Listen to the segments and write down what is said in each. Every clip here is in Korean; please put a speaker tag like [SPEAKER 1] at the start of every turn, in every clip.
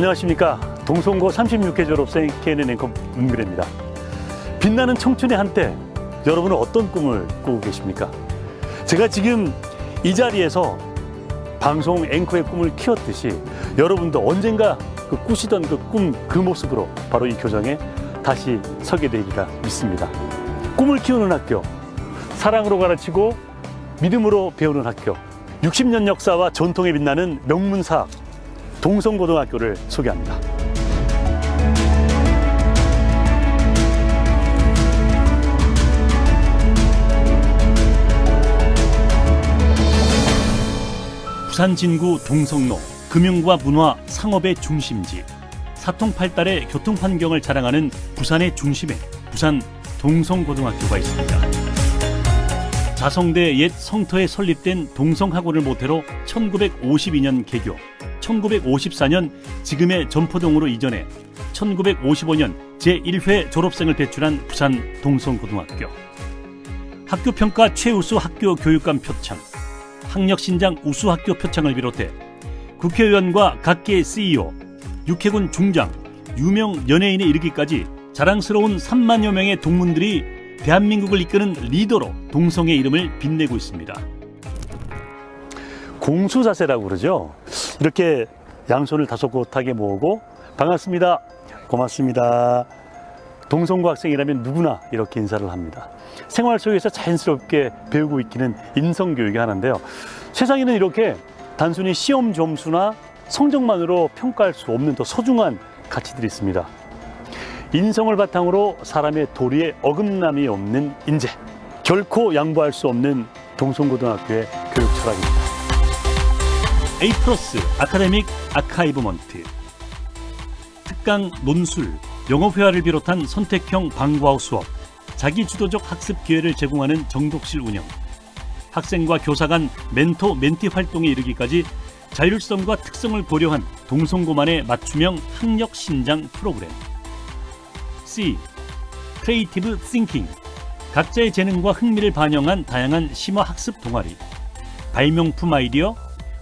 [SPEAKER 1] 안녕하십니까. 동성고 36회 졸업생 KNN 앵커 문그래입니다. 빛나는 청춘의 한때 여러분은 어떤 꿈을 꾸고 계십니까? 제가 지금 이 자리에서 방송 앵커의 꿈을 키웠듯이 여러분도 언젠가 그 꾸시던 그 꿈, 그 모습으로 바로 이 교정에 다시 서게 되리라 믿습니다. 꿈을 키우는 학교, 사랑으로 가르치고 믿음으로 배우는 학교, 60년 역사와 전통에 빛나는 명문사학, 동성고등학교를 소개합니다. 부산 진구 동성로 금융과 문화 상업의 중심지 사통팔달의 교통 환경을 자랑하는 부산의 중심에 부산 동성고등학교가 있습니다. 자성대 옛 성터에 설립된 동성학원을 모태로 1952년 개교, 1954년 지금의 전포동으로 이전해 1955년 제1회 졸업생을 배출한 부산 동성고등학교. 학교 평가 최우수 학교 교육감 표창, 학력신장 우수 학교 표창을 비롯해 국회의원과 각계 CEO, 육해군 중장, 유명 연예인에 이르기까지 자랑스러운 3만여 명의 동문들이 대한민국을 이끄는 리더로 동성의 이름을 빛내고 있습니다. 공수 자세라고 그러죠. 이렇게 양손을 다소곳하게 모으고 반갑습니다. 고맙습니다. 동성고 학생이라면 누구나 이렇게 인사를 합니다. 생활 속에서 자연스럽게 배우고 있기는 인성교육이 하나인데요. 세상에는 이렇게 단순히 시험 점수나 성적만으로 평가할 수 없는 더 소중한 가치들이 있습니다. 인성을 바탕으로 사람의 도리에 어긋남이 없는 인재. 결코 양보할 수 없는 동성고등학교의 교육 철학입니다. A 플러스 아카데믹 아카이브 먼트 특강 논술, 영어 회화를 비롯한 선택형 방과후 수업, 자기 주도적 학습 기회를 제공하는 정독실 운영, 학생과 교사 간 멘토 멘티 활동에 이르기까지 자율성과 특성을 고려한 동성고만의 맞춤형 학력 신장 프로그램. C. 크리에이티브 싱킹. 각자의 재능과 흥미를 반영한 다양한 심화 학습 동아리. 발명품 아이디어,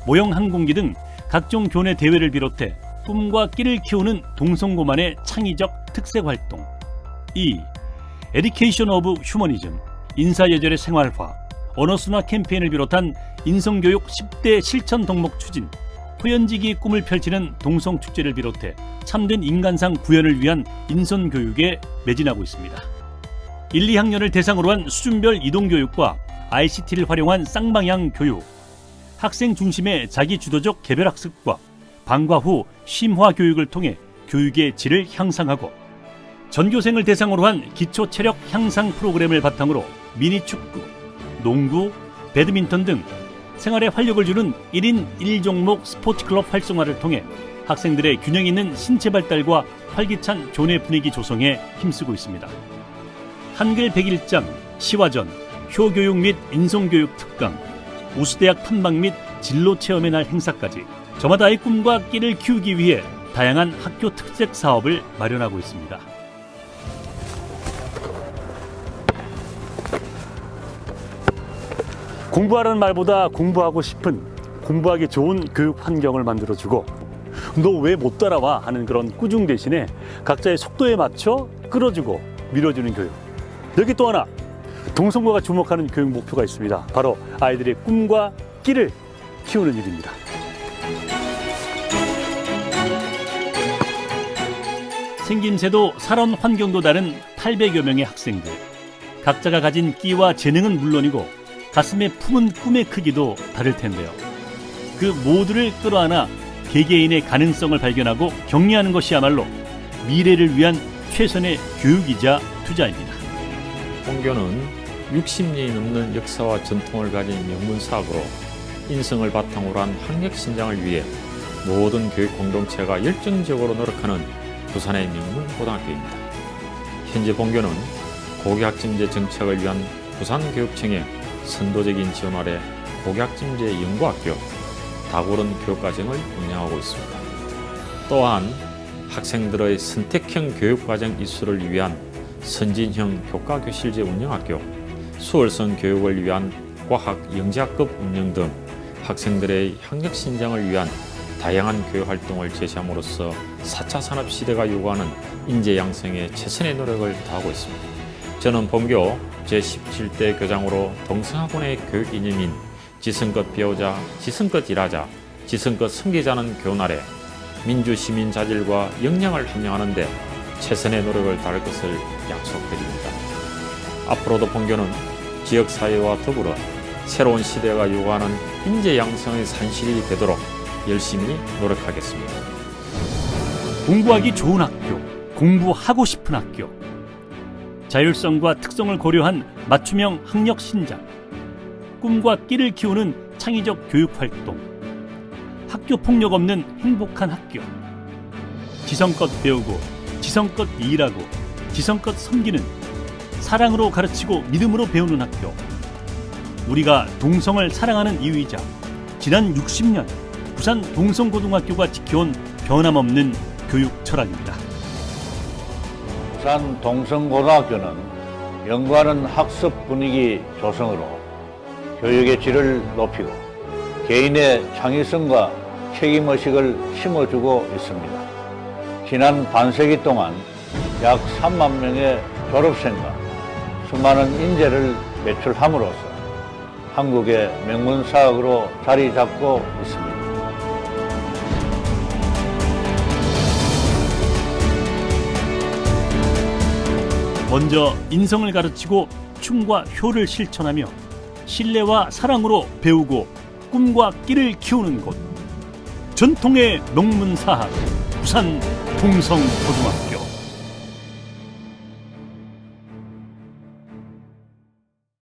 [SPEAKER 1] 모형 항공기 등 각종 교내 대회를 비롯해 꿈과 끼를 키우는 동성고만의 창의적 특색 활동. 2. 에디케이션 오브 휴머니즘. 인사예절의 생활화. 언어순화 캠페인을 비롯한 인성교육 10대 실천 덕목 추진, 호연지기의 꿈을 펼치는 동성축제를 비롯해 참된 인간상 구현을 위한 인선교육에 매진하고 있습니다. 1, 2학년을 대상으로 한 수준별 이동교육과 ICT를 활용한 쌍방향 교육, 학생 중심의 자기 주도적 개별학습과 방과 후 심화 교육을 통해 교육의 질을 향상하고 전교생을 대상으로 한 기초 체력 향상 프로그램을 바탕으로 미니 축구, 농구, 배드민턴 등 생활에 활력을 주는 1인 1종목 스포츠 클럽 활성화를 통해 학생들의 균형 있는 신체 발달과 활기찬 교내 분위기 조성에 힘쓰고 있습니다. 한글 101장, 시화전, 효교육 및 인성교육 특강, 우수대학 탐방 및 진로 체험의 날 행사까지 저마다의 꿈과 끼를 키우기 위해 다양한 학교 특색 사업을 마련하고 있습니다. 공부하라는 말보다 공부하고 싶은 공부하기 좋은 교육 환경을 만들어주고 너 왜 못 따라와 하는 그런 꾸중 대신에 각자의 속도에 맞춰 끌어주고 밀어주는 교육 여기 또 하나 동성고가 주목하는 교육 목표가 있습니다 바로 아이들의 꿈과 끼를 키우는 일입니다 생김새도 살원 환경도 다른 800여 명의 학생들 각자가 가진 끼와 재능은 물론이고 가슴에 품은 꿈의 크기도 다를 텐데요. 그 모두를 끌어안아 개개인의 가능성을 발견하고 격려하는 것이야말로 미래를 위한 최선의 교육이자 투자입니다.
[SPEAKER 2] 본교는 60년이 넘는 역사와 전통을 가진 명문 사업으로 인성을 바탕으로 한 학력 신장을 위해 모든 교육 공동체가 열정적으로 노력하는 부산의 명문 고등학교입니다. 현재 본교는 고교학점제 정책을 위한 부산교육청의 선도적인 지원 아래 고교학점제 연구학교 다구른 교육과정을 운영하고 있습니다. 또한 학생들의 선택형 교육과정 이수를 위한 선진형 교과교실제 운영학교, 수월성 교육을 위한 과학 영재학급 운영 등 학생들의 학력 신장을 위한 다양한 교육 활동을 제시함으로써 4차 산업 시대가 요구하는 인재 양성에 최선의 노력을 다하고 있습니다. 저는 본교 제17대 교장으로 동성학원의 교육 이념인 지성껏 배우자, 지성껏 일하자, 지성껏 섬기자는 교훈 아래 민주 시민 자질과 역량을 함양하는데 최선의 노력을 다할 것을 약속드립니다. 앞으로도 본교는 지역 사회와 더불어 새로운 시대가 요구하는 인재 양성의 산실이 되도록 열심히 노력하겠습니다.
[SPEAKER 1] 공부하기 좋은 학교, 공부하고 싶은 학교. 자율성과 특성을 고려한 맞춤형 학력 신장. 꿈과 끼를 키우는 창의적 교육 활동. 학교 폭력 없는 행복한 학교. 지성껏 배우고, 지성껏 일하고, 지성껏 섬기는 사랑으로 가르치고 믿음으로 배우는 학교. 우리가 동성을 사랑하는 이유이자 지난 60년 부산 동성고등학교가 지켜온 변함없는 교육 철학입니다.
[SPEAKER 3] 부산 동성고등학교는 연구하는 학습 분위기 조성으로 교육의 질을 높이고 개인의 창의성과 책임의식을 심어주고 있습니다. 지난 반세기 동안 약 3만 명의 졸업생과 수많은 인재를 배출함으로써 한국의 명문 사학으로 자리 잡고 있습니다.
[SPEAKER 1] 먼저 인성을 가르치고 춤과 효를 실천하며 신뢰와 사랑으로 배우고 꿈과 끼를 키우는 곳 전통의 명문 사학 부산 동성고등학교